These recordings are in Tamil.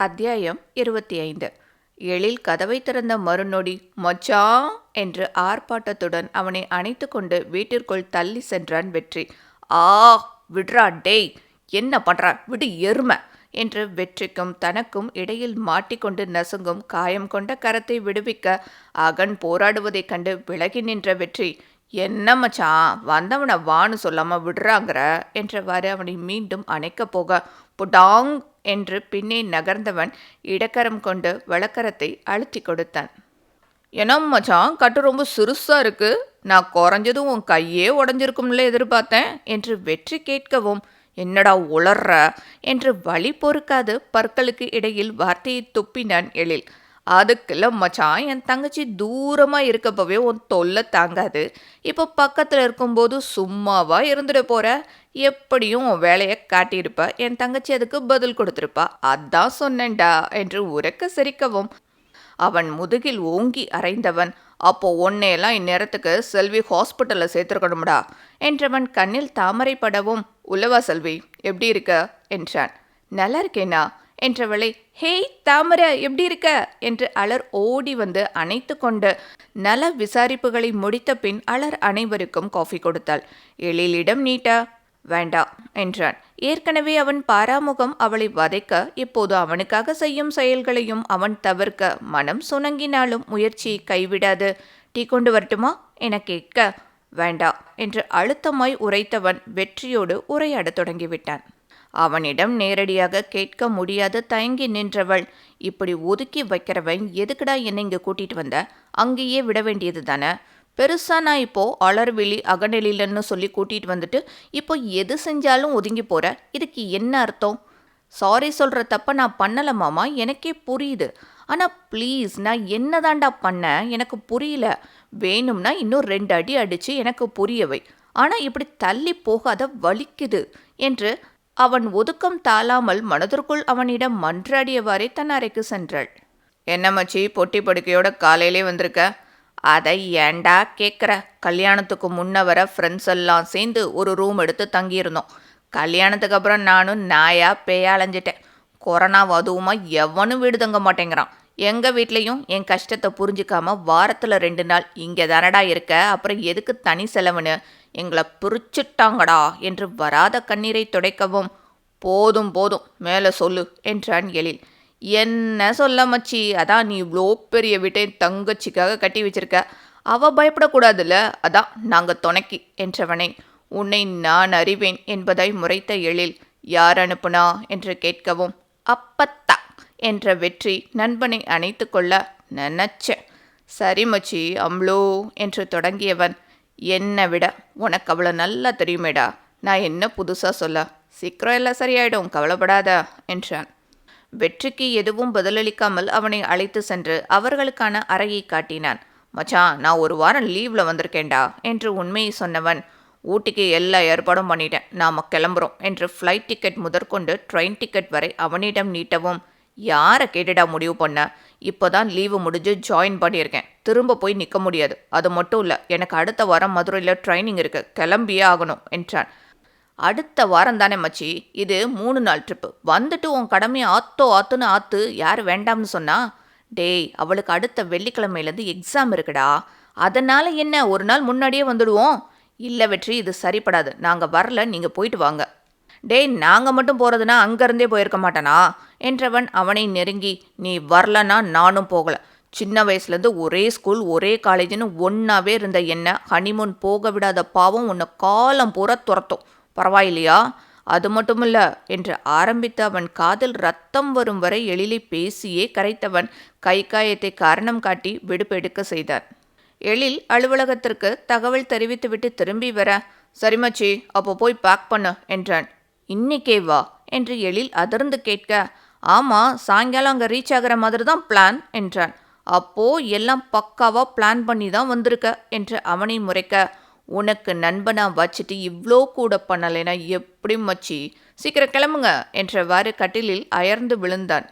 அத்தியாயம் இருபத்தி ஐந்து எழில் கதவை திறந்த மறுநொடி மச்சான் என்று ஆர்ப்பாட்டத்துடன் அவனை அணைத்து கொண்டு வீட்டிற்குள் தள்ளி சென்றான் வெற்றி. ஆ விடுறா டேய் என்ன பண்ற விடு எருமை என்று வெற்றிக்கும் தனக்கும் இடையில் மாட்டிக்கொண்டு நசுங்கும் காயம் கொண்ட கரத்தை விடுவிக்க அகன் போராடுவதைக் கண்டு விலகி நின்ற வெற்றி. என்ன மச்சான் வந்தவனை வான்னு சொல்லாம விடுறாங்கிற என்றவாறு அவனை மீண்டும் அணைக்கப் போக புடாங் என்று பின்னே நகர்ந்தவன் இடக்கரம் கொண்டு வழக்கரத்தை அழுத்தி கொடுத்தான். என்ன மச்சான் கட்டு ரொம்ப சிறுசாக இருக்கு. நான் குறைஞ்சதும் உன் கையே உடஞ்சிருக்கும்ல எதிர்பார்த்தேன் என்று வெற்றி கேட்கவும் என்னடா உளர்ற? என்று வழி பொறுக்காது பற்களுக்கு இடையில் வார்த்தையை துப்பினான் எழில். அதுக்குள்ள மச்சான் என் தங்கச்சி தூரமாக இருக்கப்பவே உன் தொல்லை தாங்காது. இப்போ பக்கத்தில் இருக்கும்போது சும்மாவா இருந்துட போகிற எப்படியும் உன் வேலையை காட்டியிருப்ப. என் தங்கச்சி அதுக்கு பதில் கொடுத்துருப்பா. அதான் சொன்னேன்டா என்று உறக்க சிரிக்கவும். அவன் முதுகில் ஓங்கி அரைந்தவன் அப்போ உன்னையெல்லாம் இந்நேரத்துக்கு செல்வி ஹாஸ்பிட்டலில் சேர்த்துருக்கணும்டா என்றவன் கண்ணில் தாமரை படவும் செல்வி எப்படி இருக்க? என்றான். நல்லா இருக்கேனா? என்றவளை ஹேய் தாமர எப்படி இருக்க? என்று அலர் ஓடி வந்து அணைத்து கொண்டு நல விசாரிப்புகளை முடித்த பின் அலர் அனைவருக்கும் காஃபி கொடுத்தாள். எழிலிடம் நீட்டா வேண்டா என்றான். ஏற்கனவே அவன் பாராமுகம் அவளை வதைக்க இப்போது அவனுக்காக செய்யும் செயல்களையும் அவன் தவிர்க்க மனம் சுணங்கினாலும் முயற்சியை கைவிடாது. டீ கொண்டு வரட்டுமா? என கேட்க வேண்டா என்று அழுத்தமாய் உரைத்தவன் வெற்றியோடு உரையாடத் தொடங்கிவிட்டான். அவனிடம் நேரடியாக கேட்க முடியாது தயங்கி நின்றவள். இப்படி ஒதுக்கி வைக்கிறவன் எதுக்குடா என்னை இங்கே கூட்டிகிட்டு வந்த? அங்கேயே விட வேண்டியது தானே? பெருசா நான் இப்போ அலர்விழி அகநிலையிலன்னு சொல்லி கூட்டிட்டு வந்துட்டு இப்போ எது செஞ்சாலும் ஒதுங்கி போற? இதுக்கு என்ன அர்த்தம்? சாரி சொல்கிற தப்ப நான் பண்ணல மாமா எனக்கே புரியுது. ஆனால் ப்ளீஸ் நான் என்னதாண்டா பண்ணேன் எனக்கு புரியல. வேணும்னா இன்னும் ரெண்டு அடி அடித்து எனக்கு புரியவை. ஆனால் இப்படி தள்ளி போகாத வலிக்குது என்று அவன் ஒதுக்கம் தாளாமல் மனதிற்குள் அவனிடம் மன்றாடியவாறே தன் அறைக்கு சென்றாள். என்ன மச்சி பொட்டி படுக்கையோட காலையிலே வந்திருக்க? அதை ஏண்டா கேட்குற கல்யாணத்துக்கு முன்ன வர ஃப்ரெண்ட்ஸ் எல்லாம் சேர்ந்து ஒரு ரூம் எடுத்து தங்கியிருந்தோம். கல்யாணத்துக்கு அப்புறம் நானும் நாயா பேயா அலைஞ்சிட்டேன். கொரோனா வதுவுமா எவனும் வீடு தங்க மாட்டேங்கிறான். எங்கள் வீட்லேயும் என் கஷ்டத்தை புரிஞ்சிக்காம வாரத்தில் ரெண்டு நாள் இங்கே தானடா இருக்க? அப்புறம் எதுக்கு தனி செலவுன்னு? எங்களை பிரிச்சுட்டாங்கடா என்று வராத கண்ணீரை துடைக்கவும். போதும் போதும் மேலே சொல்லு என்றான் எழில். என்ன சொல்ல மச்சி அதான் நீ இவ்வளோ பெரிய வீட்டை தங்கச்சிக்காக கட்டி வச்சிருக்க. அவ பயப்படக்கூடாதுல்ல அதான் நாங்கள் துணைக்கி என்றவனை. உன்னை நான் அறிவேன் என்பதை முறைத்த எழில். யார் அனுப்புனா? என்று கேட்கவும். அப்பத்தா என்ற வெற்றி நண்பனை அணைத்து கொள்ள நினச்சேன். சரி மச்சி அம்ளோ என்று தொடங்கியவன். என்னை விட உனக்கு அவ்வளோ நல்லா தெரியுமேடா. நான் என்ன புதுசாக சொல்ல? சீக்கிரம் எல்லாம் சரியாயிடும் கவலைப்படாத என்றான். வெற்றிக்கு எதுவும் பதிலளிக்காமல் அவனை அழைத்து சென்று அவர்களுக்கான அறையை காட்டினான். மச்சான் நான் ஒரு வாரம் லீவில் வந்திருக்கேன்டா என்று உண்மையை சொன்னவன் ஊட்டிக்கு எல்லா ஏற்பாடும் பண்ணிட்டேன். நாம் கிளம்புறோம் என்று ஃப்ளைட் டிக்கெட் முதற்கொண்டு ட்ரெயின் டிக்கெட் வரை அவனிடம் நீட்டவும் யாரை கேட்டுடா முடிவு பண்ண? இப்போ தான் லீவு முடிஞ்சு ஜாயின் பண்ணியிருக்கேன். திரும்ப போய் நிற்க முடியாது. அது மட்டும் இல்லை எனக்கு அடுத்த வாரம் மதுரையில் ட்ரைனிங் இருக்குது கிளம்பியே ஆகணும் என்றான். அடுத்த வாரம் தானே மச்சி. இது மூணு நாள் ட்ரிப்பு வந்துட்டு உன் கடமையை ஆத்தோ ஆத்துன்னு ஆத்து யார் வேண்டாம்னு சொன்னா? டேய் அவளுக்கு அடுத்த வெள்ளிக்கிழமையிலேருந்து எக்ஸாம் இருக்குடா. அதனால் என்ன ஒரு நாள் முன்னாடியே வந்துடுவோம்? இல்லை வெற்றி இது சரிப்படாது. நாங்கள் வரல நீங்கள் போயிட்டு வாங்க. டேய் நாங்கள் மட்டும் போகிறதுனா அங்கேருந்தே போயிருக்க மாட்டானா? என்றவன் அவனை நெருங்கி நீ வரலனா நானும் போகல. சின்ன வயசுலேருந்து ஒரே ஸ்கூல் ஒரே காலேஜ்னு ஒன்றாவே இருந்த என்ன? ஹனிமூன் போக விடாத பாவம் உன்னை காலம் பூரா துரத்தும். பரவாயில்லையா? அது மட்டுமில்ல என்று ஆரம்பித்த அவன் காதில் ரத்தம் வரும் வரை எழிலை பேசியே கரைத்தவன் கை காயத்தை காரணம் காட்டி விடுப்பெடுக்க செய்தான் எழில் அலுவலகத்திற்கு தகவல் தெரிவித்துவிட்டு திரும்பி வர சரிமச்சி அப்போ போய் பேக் பண்ணு என்றான். இன்னிக்கே வா என்று எழில் அதிர்ந்து கேட்க ஆமாம் சாயங்காலம் அங்கே ரீச் ஆகிற மாதிரி தான் பிளான் என்றான். அப்போ எல்லாம் பக்காவாக பிளான் பண்ணி தான் வந்திருக்க என்று அவனை முறைக்க உனக்கு நண்பனா வச்சுட்டு இவ்வளோ கூட பண்ணலைனா எப்படி மச்சி? சீக்கிரம் கிளம்புங்க என்றவாறு கட்டிலில் அயர்ந்து விழுந்தான்.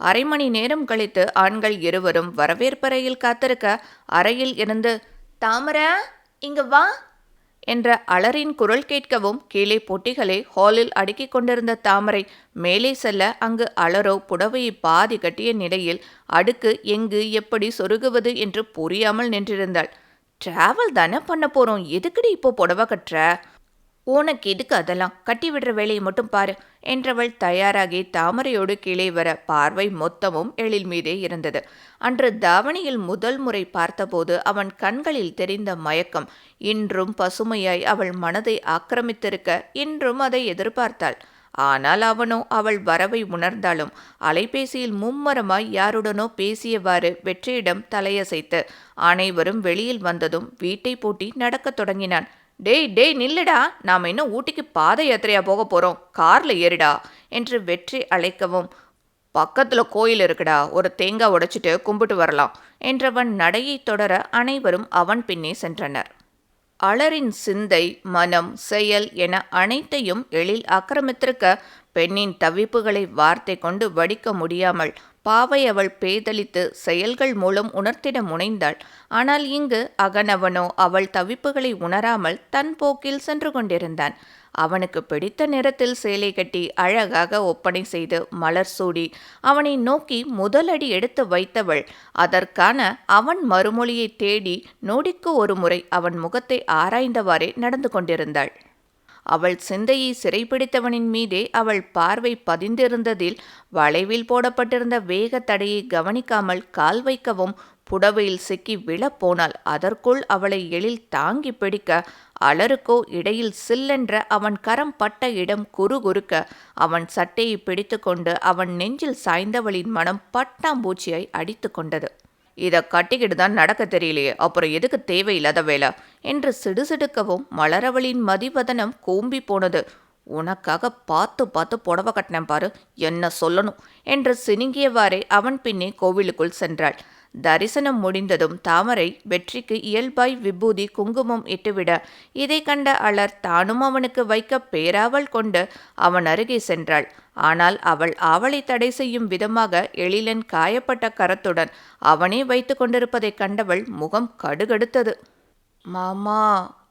அரை மணி நேரம் கழித்து ஆண்கள் இருவரும் வரவேற்பறையில் காத்திருக்க அறையில் இருந்து தாமர இங்க வா. என்ற அலரின் குரல் கேட்கவும் கீழே பொட்டிகளை ஹாலில் அடுக்கிக் கொண்டிருந்த தாமரை மேலே செல்ல அங்கு அலரோ புடவையை பாதி கட்டிய நிலையில் அடுக்கு எங்கு எப்படி சொருகுவது என்று புரியாமல் நின்றிருந்தாள். டிராவல் தானே பண்ண போறோம். எதுக்குடி இப்போ புடவை கட்டுற? உனக்கு எதுக்கு அதெல்லாம்? கட்டி விடுற வேலையை மட்டும் பாரு என்றவள் தயாராகி தாமரையோடு கீழே வர பார்வை மொத்தமும் எழில் மீதே இருந்தது. அன்று தாவணியில் முதல் முறை பார்த்தபோது அவன் கண்களில் தெரிந்த மயக்கம். இன்றும் பசுமையாய் அவள் மனதை ஆக்கிரமித்திருக்க இன்றும் அதை எதிர்பார்த்தாள். ஆனால் அவனோ அவள் வரவை உணர்ந்தாலும் அலைபேசியில் மும்மரமாய் யாருடனோ பேசியவாறு வெற்றியிடம் தலையசைத்து அனைவரும் வெளியில் வந்ததும் வீட்டை பூட்டி நடக்கத் தொடங்கினான். டேய் டேய் நில்லுடா. நாம் இன்னும் ஊட்டிக்கு பாத யாத்திரையா போக போகிறோம் காரில் ஏறிடா என்று வெற்றி அழைக்கவும் பக்கத்தில் கோயில் இருக்குடா. ஒரு தேங்காய் உடைச்சிட்டு கும்பிட்டு வரலாம் என்றவன் நடையை தொடர அனைவரும் அவன் பின்னே சென்றனர். அலரின் சிந்தை மனம் செயல் என அனைத்தையும் எழில் ஆக்கிரமித்திருக்க பெண்ணின் தவிப்புகளை வார்த்தை கொண்டு வடிக்க முடியாமல் பாவை அவள் பேதலித்து செயல்கள் மூலம் உணர்த்திட முனைந்தாள். ஆனால் இங்கு அகனவனோ அவள் தவிப்புகளை உணராமல் தன் போக்கில் சென்று கொண்டிருந்தான். அவனுக்கு பிடித்த நிறத்தில் சேலை கட்டி அழகாக ஒப்பனை செய்து மலர் சூடி அவனை நோக்கி முதலடி எடுத்து வைத்தவள். அதற்கான அவன் மறுமொழியை தேடி நொடிக்கு ஒரு முறை அவன் முகத்தை ஆராய்ந்தவாறே நடந்து கொண்டிருந்தாள். அவள் சிந்தையை சிறைப்பிடித்தவனின் மீதே அவள் பார்வை பதிந்திருந்ததில் வளைவில் போடப்பட்டிருந்த வேக தடையை கவனிக்காமல் கால் வைக்கவும் புடவையில் சிக்கி விழப்போனால் அதற்குள் அவளை எழில் தாங்கி பிடிக்க அலருக்கோ இடையில் சில்லென்ற அவன் கரம் பட்ட இடம் குறுகுறுக்க அவன் சட்டையை பிடித்துக்கொண்டு அவன் நெஞ்சில் சாய்ந்தவளின் மனம் பட்டாம்பூச்சியாய் அடித்து கொண்டது. இதை கட்டிக்கிட்டு தான் நடக்க தெரியலையே அப்புறம் எதுக்கு தேவையில்லாத வேலை? என்று சிடுசிடுக்கவும் மலரவளின் மதிவதனம் கூம்பி போனது. உனக்காக பார்த்து பார்த்து புடவை கட்டினேன் பாரு என்ன சொல்லணும்? என்று சினுங்கியவாறே அவன் பின்னே கோவிலுக்குள் சென்றாள். தரிசனம் முடிந்ததும் தாமரை வெற்றிக்கு இயல்பாய் விபூதி குங்குமம் இட்டுவிட இதை கண்ட அலர் தானும் அவனுக்கு வைக்க பேராவல் கொண்டு அவன் அருகே சென்றாள். ஆனால் அவள் ஆவலை தடை செய்யும் விதமாக எழிலன் காயப்பட்ட கரத்துடன் அவனே வைத்து கொண்டிருப்பதைக் கண்டவள் முகம் கடுகடுத்தது. மாமா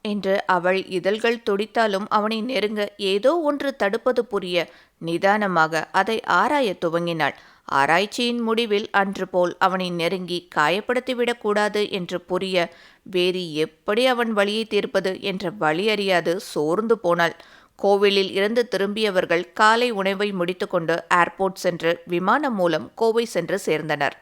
என்று அவள் இதழ்கள் துடித்தாலும் அவனை நெருங்க ஏதோ ஒன்று தடுப்பது புரிய நிதானமாக அதை ஆராயத் துவங்கினாள். ஆராய்ச்சியின் முடிவில் அன்று போல் அவனை நெருங்கி காயப்படுத்திவிடக்கூடாது என்று புரிய வேறு எப்படி அவன் வழியை தீர்ப்பது என்ற வழி அறியாது சோர்ந்து போனாள். கோவிலில் இருந்து திரும்பியவர்கள் காலை உணவை முடித்துக்கொண்டு ஏர்போர்ட் சென்று விமானம் மூலம் கோவை சென்று சேர்ந்தனர்.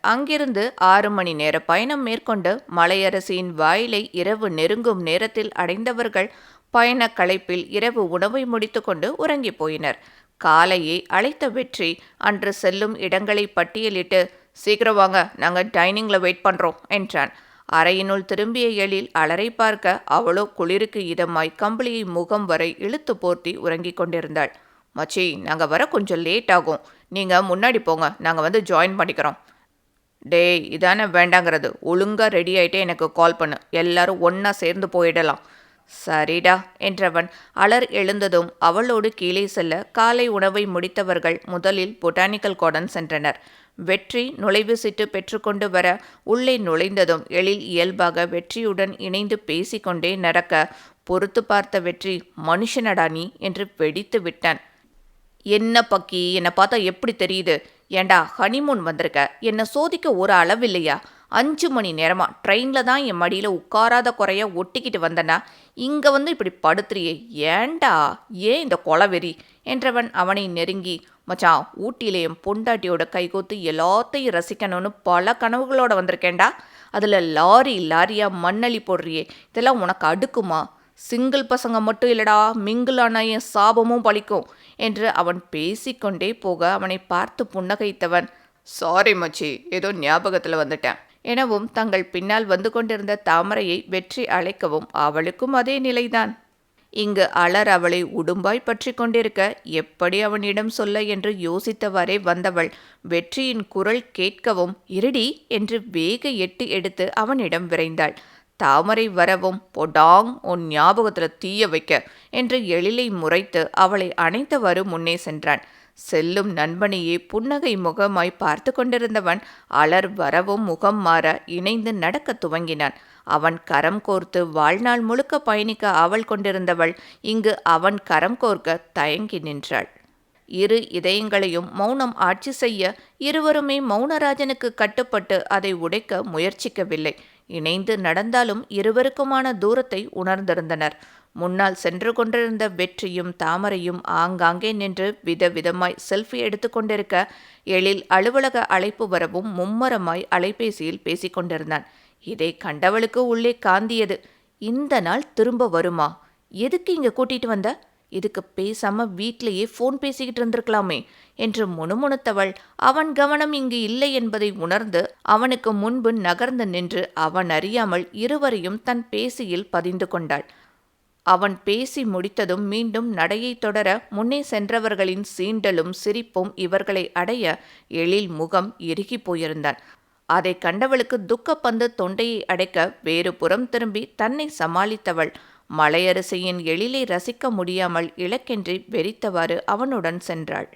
அங்கிருந்து ஆறு மணி நேர பயணம் மேற்கொண்டு மலையரசியின் வாயிலை இரவு நெருங்கும் நேரத்தில் அடைந்தவர்கள் பயண களைப்பில் இரவு உணவை முடித்துக்கொண்டு உறங்கி போயினர். காலையே அழைத்த வெற்றி அன்று செல்லும் இடங்களை பட்டியலிட்டு சீக்கிரம் வாங்க நாங்கள் டைனிங்கில் வெயிட் பண்ணுறோம் என்றான். அறையினுள் திரும்பிய எழில் அலரை பார்க்க அவளோ குளிருக்கு இதமாய் கம்பளியை முகம் வரை இழுத்து போர்த்தி உறங்கிக் கொண்டிருந்தாள். மச்சி நாங்கள் வர கொஞ்சம் லேட் ஆகும். நீங்கள் முன்னாடி போங்க நாங்கள் வந்து ஜாயின் பண்ணிக்கிறோம். டேய் இதானே வேண்டாங்கிறது. ஒழுங்காக ரெடி ஆகிட்டே எனக்கு கால் பண்ணு. எல்லாரும் ஒன்றா சேர்ந்து போயிடலாம். சரிடா என்றவன் அலர் எழுந்ததும் அவளோடு கீழே செல்ல காலை உணவை முடித்தவர்கள் முதலில் பொட்டானிக்கல் கார்டன் சென்றனர். வெற்றி நுழைவு சீட்டு பெற்றுக்கொண்டு வர உள்ளே நுழைந்ததும் எழில் இயல்பாக வெற்றியுடன் இணைந்து பேசிக்கொண்டே நடக்க பொறுத்து பார்த்த வெற்றி மனுஷனடா நீ? என்று வெடித்து விட்டான் என்ன பக்கி? என்னை பார்த்தா எப்படி தெரியுது? ஏண்டா ஹனிமூன் வந்திருக்க? என்னை சோதிக்க ஒரு அளவில்லையா? அஞ்சு மணி நேரமாக ட்ரெயினில் தான் என் மடியில் உட்காராத குறைய ஒட்டிக்கிட்டு வந்தனா? இங்கே வந்து இப்படி படுத்துறியே? ஏண்டா ஏன் இந்த கொலவெறி? என்றவன் அவனை நெருங்கி மச்சான் ஊட்டியில என் பொண்டாட்டியோட கைகோத்து எல்லாத்தையும் ரசிக்கணும்னு பல கனவுகளோட வந்திருக்கேன்டா. அதில் லாரி லாரியாக மண்ணளி போடுறியே? இதெல்லாம் உனக்கு அடுக்குமா? சிங்கிள் பசங்க மட்டும் இல்லடா மிங்கிளான என் சாபமும் பழிக்கும் என்று அவன் பேசிக்கொண்டே போக அவனை பார்த்து புன்னகைத்தவன். சாரி மச்சி. ஏதோ ஞாபகத்தில் வந்துட்டேன். எனவும் தங்கள் பின்னால் வந்து கொண்டிருந்த தாமரையை வெற்றி அழைக்கவும் அவளுக்கும் அதே நிலைதான். இங்கு அலர் அவளை உடும்பாய் பற்றி கொண்டிருக்க எப்படி அவனிடம் சொல்ல என்று யோசித்தவாறே வந்தவள் வெற்றியின் குரல் கேட்கவும் இருடி என்று வேக எட்டு எடுத்து அவனிடம் விரைந்தாள். தாமரை வரவும் பொடாங் உன் ஞாபகத்தில் தீய வைக்க என்று எழிலை முறைத்து அவளை அணைத்தவாறு முன்னே சென்றான். செல்லும் நண்பனையே புன்னகை முகமாய் பார்த்து கொண்டிருந்தவன் அலர் வரவும் முகம் மாற இணைந்து நடக்கத் துவங்கினான். அவன் கரம் கோர்த்து வாழ்நாள் முழுக்க பயணிக்க அவள் கொண்டிருந்தவள் இங்கு அவன் கரம் கோர்க்க தயங்கி நின்றாள். இரு இதயங்களையும் மௌனம் ஆட்சி செய்ய இருவருமே மௌனராஜனுக்கு கட்டுப்பட்டு அதை உடைக்க முயற்சிக்கவில்லை. இணைந்து நடந்தாலும் இருவருக்குமான தூரத்தை உணர்ந்திருந்தனர். முன்னால் சென்று கொண்டிருந்த வெற்றியும் தாமரையும் ஆங்காங்கே நின்று விதவிதமாய் செல்ஃபி எடுத்துக்கொண்டிருக்க எழில் அலுவலக அழைப்பு வரவும் மும்மரமாய் அலைபேசியில் பேசிக்கொண்டிருந்தான் இதை கண்டவளுக்கு உள்ளே காந்தியது இந்த நாள் திரும்ப வருமா? எதுக்கு இங்க கூட்டிட்டு வந்த? இதுக்கு பேசாம வீட்லேயே ஃபோன் பேசிக்கிட்டு இருந்திருக்கலாமே என்று முணுமுணுத்தவள் அவன் கவனம் இங்கு இல்லை என்பதை உணர்ந்து அவனுக்கு முன்பு நகர்ந்து நின்று அவன் அறியாமல் இருவரையும் தன் பேசியில் பதிந்து கொண்டாள். அவன் பேசி முடித்ததும் மீண்டும் நடையை தொடர முன்னே சென்றவர்களின் சீண்டலும் சிரிப்பும் இவர்களை அடைய எழில் முகம் இறுகி போயிருந்தான். அதை கண்டவளுக்கு துக்கப்பந்து தொண்டையை அடைக்க வேறு புறம் திரும்பி தன்னை சமாளித்தவள். மலையரசியின் எழிலை ரசிக்க முடியாமல் இலக்கென்றி வெறித்தவாறு அவனுடன் சென்றாள்.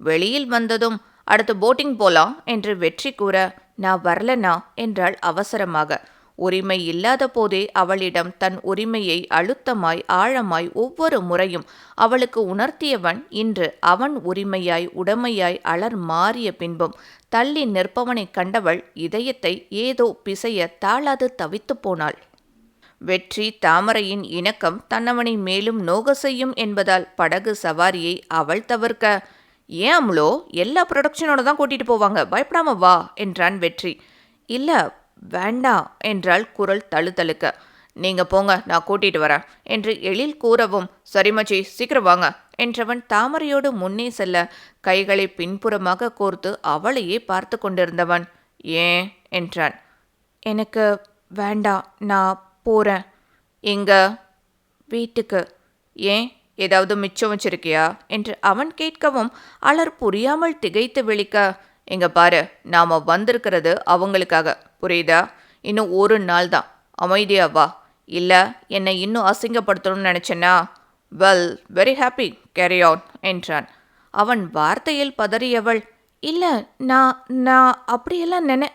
வெளியில் வந்ததும் அடுத்து போட்டிங் போலாம் என்று வெற்றி கூற நான் வரலனா என்றாள் அவசரமாக. உரிமை இல்லாத போதே அவளிடம் தன் உரிமையை அழுத்தமாய் ஆழமாய் ஒவ்வொரு முறையும் அவளுக்கு உணர்த்தியவன் இன்று அவன் உரிமையாய் உடமையாய் அலர் மாறிய பின்பும் தள்ளி நிற்பவனைக் கண்டவள் இதயத்தை ஏதோ பிசைய தாளாது தவித்து போனாள். வெற்றி தாமரையின் இணக்கம் தன்னவனை மேலும் நோக செய்யும் என்பதால் படகு சவாரியை அவள் தவிர்க்க. ஏன் அம்ளோ எல்லா ப்ரொடக்ஷனோட தான் கூட்டிட்டு போவாங்க. பயப்படாம வா என்றான் வெற்றி. இல்ல வேண்டாம் என்றாள் குரல் தழுதழுக்க நீங்க போங்க நான் கூட்டிட்டு வரேன் என்று எழில் கூறவும் சரி மச்சி சீக்கிரம் வாங்க என்றவன் தாமரையோடு முன்னே செல்ல கைகளை பின்புறமாக கோர்த்து அவளையே பார்த்து கொண்டிருந்தவன். ஏன்? என்றான். எனக்கு வேண்டாம் நான் போகிறேன் எங்க? வீட்டுக்கு. ஏன்? ஏதாவது மிச்சம் வச்சிருக்கியா? என்று அவன் கேட்கவும் அலர் புரியாமல் திகைத்து விழிக்க எங்க பாரு நாம வந்திருக்கிறது அவங்களுக்காக. புரியுதா? இன்னும் ஒரு நாள் தான். அமைதியா வா. இல்லை என்னை இன்னும் அசிங்கப்படுத்தணும்னு நினச்சேன்னா? Well very happy carry on என்றான். அவன் வார்த்தையில் பதறியவள் இல்லை நான் நான் அப்படியெல்லாம் நினை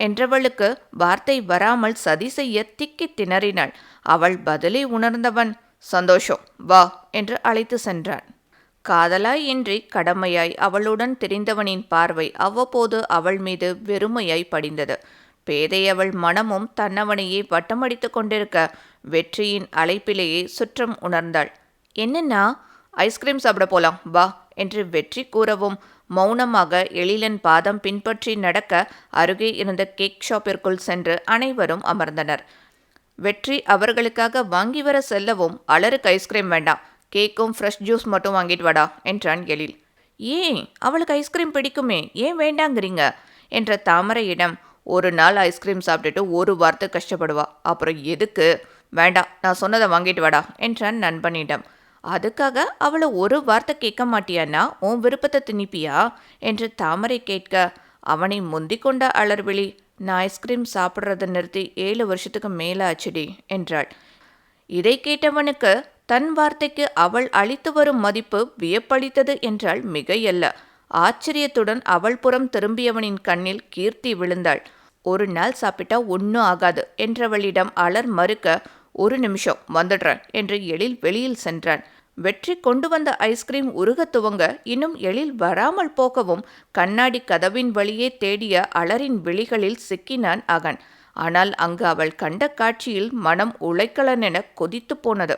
என்றவளுக்கு வார்த்தை வராமல் சதி செய்ய திக்கி திணறினாள். அவள் பதிலை உணர்ந்தவன் சந்தோஷம் வா என்று அழைத்து சென்றான். காதலாய் இன்றி கடமையாய் அவளுடன் தெரிந்தவனின் பார்வை அவ்வப்போது அவள் மீது வெறுமையாய் படிந்தது. பேதையவள் மனமும் தன்னவனையே வட்டமடித்து கொண்டிருக்க வெற்றியின் அழைப்பிலேயே சுற்றம் உணர்ந்தாள். என்னன்னா ஐஸ்கிரீம் சாப்பிட போலாம். வா என்று வெற்றி கூறவும் மௌனமாக எழிலன் பாதம் பின்பற்றி நடக்க அருகே இருந்த கேக் ஷாப்பிற்குள் சென்று அனைவரும் அமர்ந்தனர். வெற்றி அவர்களுக்காக வாங்கி வர செல்லவும் அலருக்கு ஐஸ்கிரீம் வேண்டாம். கேக்கும் ஃப்ரெஷ் ஜூஸ் மட்டும் வாங்கிட்டு வாடா என்றான் எழில். ஏன் அவளுக்கு ஐஸ்கிரீம் பிடிக்குமே ஏன் வேண்டாங்கிறீங்க? என்ற தாமரையிடம் ஒரு நாள் ஐஸ்கிரீம் சாப்பிட்டுட்டு ஒரு வார்த்தை கஷ்டப்படுவா. அப்புறம் எதுக்கு? வேண்டாம் நான் சொன்னதை வாங்கிட்டு வாடா என்றான் நண்பனிடம். அதுக்காக அவளை ஒரு வார்த்தை கேட்க மாட்டியானா உன் விருப்பத்தை திணிப்பியா? என்று தாமரை கேட்க அவனை முந்திக்கொண்ட அலர்விழி நான் ஐஸ்கிரீம் சாப்பிட்றத நிறுத்தி ஏழு வருஷத்துக்கு மேலே ஆச்சுடி என்றாள். இதை கேட்டவனுக்கு தன் வார்த்தைக்கு அவள் அளித்து வரும் மதிப்பு வியப்பளித்தது என்றால் மிகையல்ல. ஆச்சரியத்துடன் அவள் புறம் திரும்பியவனின் கண்ணில் கீர்த்தி விழுந்தாள். ஒரு நாள் சாப்பிட்டா ஒன்றும் ஆகாது என்றவளிடம் அலர் மறுக்க ஒரு நிமிஷம் வந்துடுறேன் என்று எழில் வெளியில் சென்றான். வெற்றி கொண்டு வந்த ஐஸ்கிரீம் உருக துவங்க இன்னும் எழில் வராமல் போகவும் கண்ணாடி கதவின் வழியே தேடிய அலரின் விழிகளில் சிக்கினான் அகன். ஆனால் அங்கு அவள் கண்ட காட்சியில் மனம் உழைக்கலனென கொதித்து போனது.